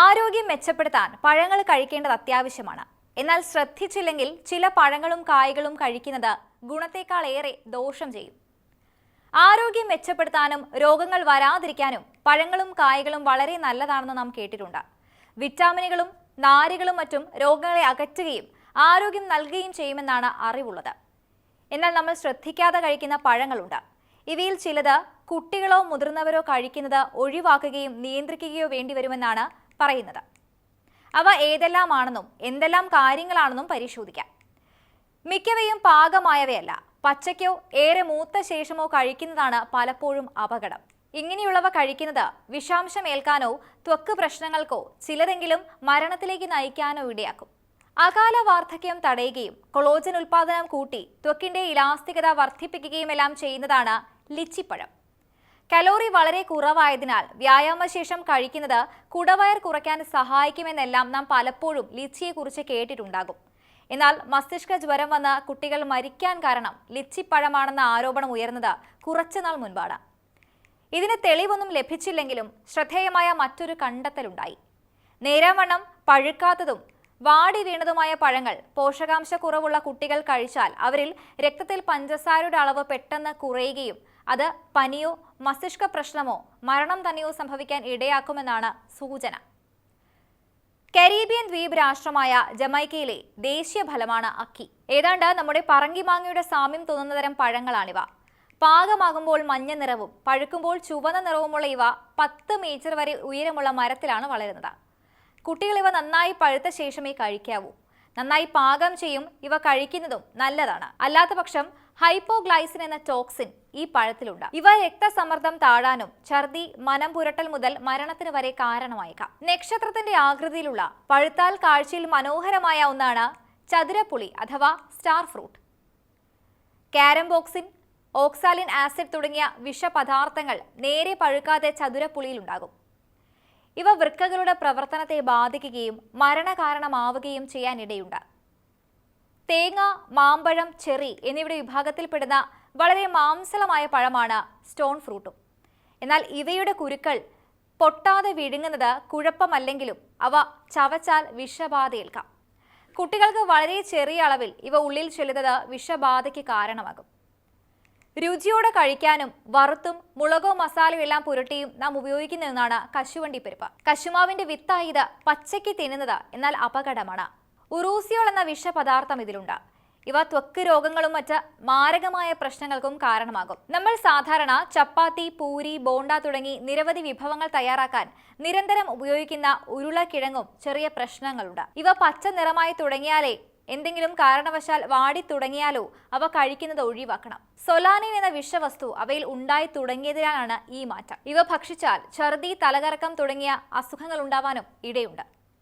ആരോഗ്യം മെച്ചപ്പെടുത്താൻ പഴങ്ങൾ കഴിക്കേണ്ടത് അത്യാവശ്യമാണ്. എന്നാൽ ശ്രദ്ധിച്ചില്ലെങ്കിൽ ചില പഴങ്ങളും കായ്കളും കഴിക്കുന്നത് ഗുണത്തേക്കാൾ ഏറെ ദോഷം ചെയ്യും. ആരോഗ്യം മെച്ചപ്പെടുത്താനും രോഗങ്ങൾ വരാതിരിക്കാനും പഴങ്ങളും കായ്കളും വളരെ നല്ലതാണെന്ന് നാം കേട്ടിട്ടുണ്ട്. വിറ്റാമിനുകളും നാരുകളും മറ്റും രോഗങ്ങളെ അകറ്റുകയും ആരോഗ്യം നൽകുകയും ചെയ്യുമെന്നാണ് അറിവുള്ളത്. എന്നാൽ നമ്മൾ ശ്രദ്ധിക്കാതെ കഴിക്കുന്ന പഴങ്ങളുണ്ട്. ഇവയിൽ ചിലത് കുട്ടികളോ മുതിർന്നവരോ കഴിക്കുന്നത് ഒഴിവാക്കുകയും നിയന്ത്രിക്കുകയോ വേണ്ടിവരുമെന്നാണ് പറയുന്നത്. അവ ഏതെല്ലാമാണെന്നും എന്തെല്ലാം കാര്യങ്ങളാണെന്നും പരിശോധിക്കാം. മിക്കവയും പാകമായവയല്ല. പച്ചയ്ക്കോ ഏറെ മൂത്ത ശേഷമോ കഴിക്കുന്നതാണ് പലപ്പോഴും അപകടം. ഇങ്ങനെയുള്ളവ കഴിക്കുന്നത് വിഷാംശം ഏൽക്കാനോ ത്വക്ക് പ്രശ്നങ്ങൾക്കോ ചിലരെങ്കിലും മരണത്തിലേക്ക് നയിക്കാനോ ഇടയാക്കും. അകാല വാർദ്ധക്യം തടയുകയും കൊളോജൻ ഉൽപാദനം കൂട്ടി ത്വക്കിന്റെ ഇലാസ്തികത വർദ്ധിപ്പിക്കുകയുമെല്ലാം ചെയ്യുന്നതാണ് ലിച്ചിപ്പഴം. കലോറി വളരെ കുറവായതിനാൽ വ്യായാമശേഷം കഴിക്കുന്നത് കുടവയർ കുറയ്ക്കാൻ സഹായിക്കുമെന്നെല്ലാം നാം പലപ്പോഴും ലിച്ചിയെക്കുറിച്ച് കേട്ടിട്ടുണ്ടാകും. എന്നാൽ മസ്തിഷ്ക ജ്വരം വന്ന് കുട്ടികൾ മരിക്കാൻ കാരണം ലിച്ചിപ്പഴമാണെന്ന ആരോപണം ഉയർന്നത് കുറച്ചുനാൾ മുൻപാണ്. ഇതിന് തെളിവൊന്നും ലഭിച്ചില്ലെങ്കിലും ശ്രദ്ധേയമായ മറ്റൊരു കണ്ടെത്തലുണ്ടായി. നേരാവണ്ണം പഴുക്കാത്തതും വാടി വീണതുമായ പഴങ്ങൾ പോഷകാംശക്കുറവുള്ള കുട്ടികൾ കഴിച്ചാൽ അവരിൽ രക്തത്തിൽ പഞ്ചസാരയുടെ അളവ് പെട്ടെന്ന് കുറയുകയും അത് പനിയോ മസ്തിഷ്ക പ്രശ്നമോ മരണം തന്നെയോ സംഭവിക്കാൻ ഇടയാക്കുമെന്നാണ് സൂചന. കരീബിയൻ ദ്വീപ് രാഷ്ട്രമായ ജമൈക്കയിലെ ദേശീയ ഫലമാണ് അക്കി. ഏതാണ്ട് നമ്മുടെ പറങ്കിമാങ്ങയുടെ സാമ്യം തോന്നുന്ന തരം പഴങ്ങളാണിവ. പാകമാകുമ്പോൾ മഞ്ഞ നിറവും പഴുക്കുമ്പോൾ ചുവന്ന നിറവുമുള്ള ഇവ പത്ത് മീറ്റർ വരെ ഉയരമുള്ള മരത്തിലാണ് വളരുന്നത്. കുട്ടികൾ ഇവ നന്നായി പഴുത്ത ശേഷമേ കഴിക്കാവൂ. നന്നായി പാകം ചെയ്യും ഇവ കഴിക്കുന്നതും നല്ലതാണ്. അല്ലാത്ത പക്ഷം ഹൈപ്പോഗ്ലൈസിൻ എന്ന ടോക്സിൻ ഈ പഴത്തിലുണ്ട്. ഇവ രക്തസമ്മർദ്ദം താഴാനും ഛർദി മനം പുരട്ടൽ മുതൽ മരണത്തിന് വരെ കാരണമായേക്കാം. നക്ഷത്രത്തിന്റെ ആകൃതിയിലുള്ള പഴുത്താൽ കാഴ്ചയിൽ മനോഹരമായ ഒന്നാണ് ചതുരപ്പുളി അഥവാ star fruit. Caramboxin oxalic acid തുടങ്ങിയ വിഷപദാർത്ഥങ്ങൾ നേരെ പഴുക്കാതെ ചതുരപ്പുളിയിലുണ്ടാകും ഇവ വൃക്കകളുടെ പ്രവർത്തനത്തെ ബാധിക്കുകയും മരണകാരണമാവുകയും ചെയ്യാനിടയുണ്ട്. തേങ്ങ മാമ്പഴം ചെറി എന്നിവയുടെ വിഭാഗത്തിൽപ്പെടുന്ന വളരെ മാംസലമായ പഴമാണ് സ്റ്റോൺ ഫ്രൂട്ടും. എന്നാൽ ഇവയുടെ കുരുക്കൾ പൊട്ടാതെ വിഴുങ്ങുന്നത് കുഴപ്പമല്ലെങ്കിലും അവ ചവച്ചാൽ വിഷബാധയേൽക്കാം. കുട്ടികൾക്ക് വളരെ ചെറിയ അളവിൽ ഇവ ഉള്ളിൽ ചെല്ലുന്നത് വിഷബാധയ്ക്ക് കാരണമാകും. രുചിയോടെ കഴിക്കാനും വറുത്തും മുളകോ മസാലയോ എല്ലാം പുരട്ടിയും നാം ഉപയോഗിക്കുന്ന ഒന്നാണ് കശുവണ്ടി പരിപ്പ്. കശുമാവിന്റെ വിത്തായത് പച്ചയ്ക്ക് തിന്നുന്നത് എന്നാൽ അപകടമാണ്. ഉറൂസിയോൾ എന്ന വിഷപദാർത്ഥം ഇതിലുണ്ട്. ഇവ ത്വക്ക് രോഗങ്ങളും മറ്റ് മാരകമായ പ്രശ്നങ്ങൾക്കും കാരണമാകും. നമ്മൾ സാധാരണ ചപ്പാത്തി പൂരി ബോണ്ട തുടങ്ങി നിരവധി വിഭവങ്ങൾ തയ്യാറാക്കാൻ നിരന്തരം ഉപയോഗിക്കുന്ന ഉരുളക്കിഴങ്ങും ചെറിയ പ്രശ്നങ്ങളുണ്ട്. ഇവ പച്ച നിറമായി തുടങ്ങിയാലേ എന്തെങ്കിലും കാരണവശാൽ വാടി തുടങ്ങിയാലോ അവ കഴിക്കുന്നത് ഒഴിവാക്കണം. സൊലാനിൻ എന്ന വിഷവസ്തു അവയിൽ ഉണ്ടായി തുടങ്ങിയതിനാലാണ് ഈ മാറ്റം. ഇവ ഭക്ഷിച്ചാൽ ഛർദി തലകറക്കം തുടങ്ങിയ അസുഖങ്ങൾ ഉണ്ടാവാനും ഇടയുണ്ട്.